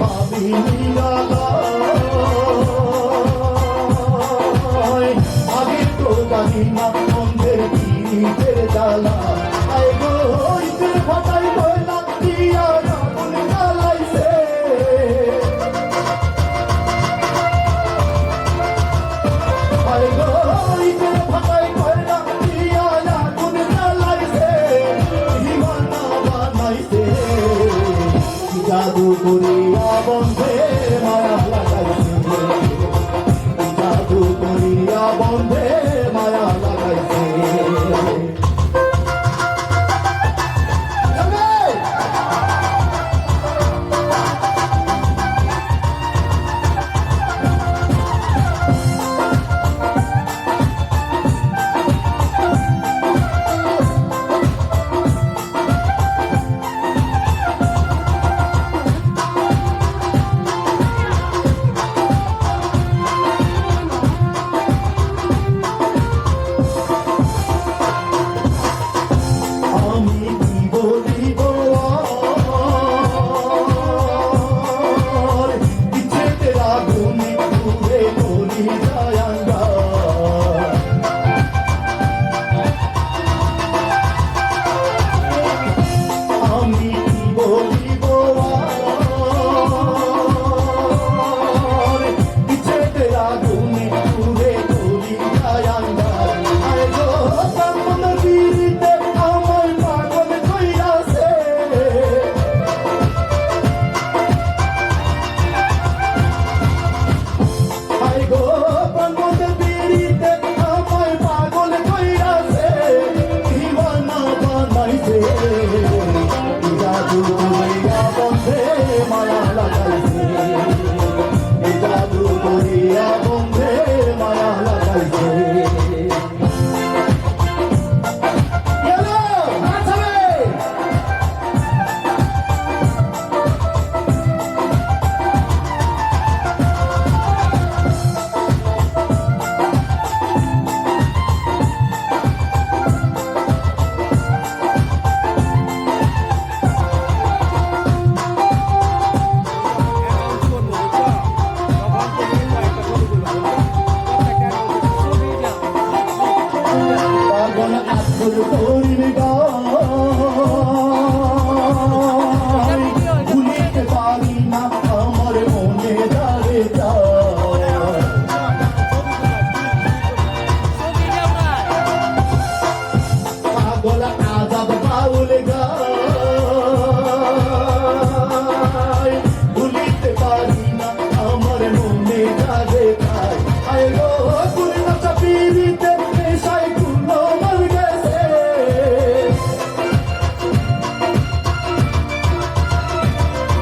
পাবি নিরালা Puri I'm not. Jibon Abdul Karim go.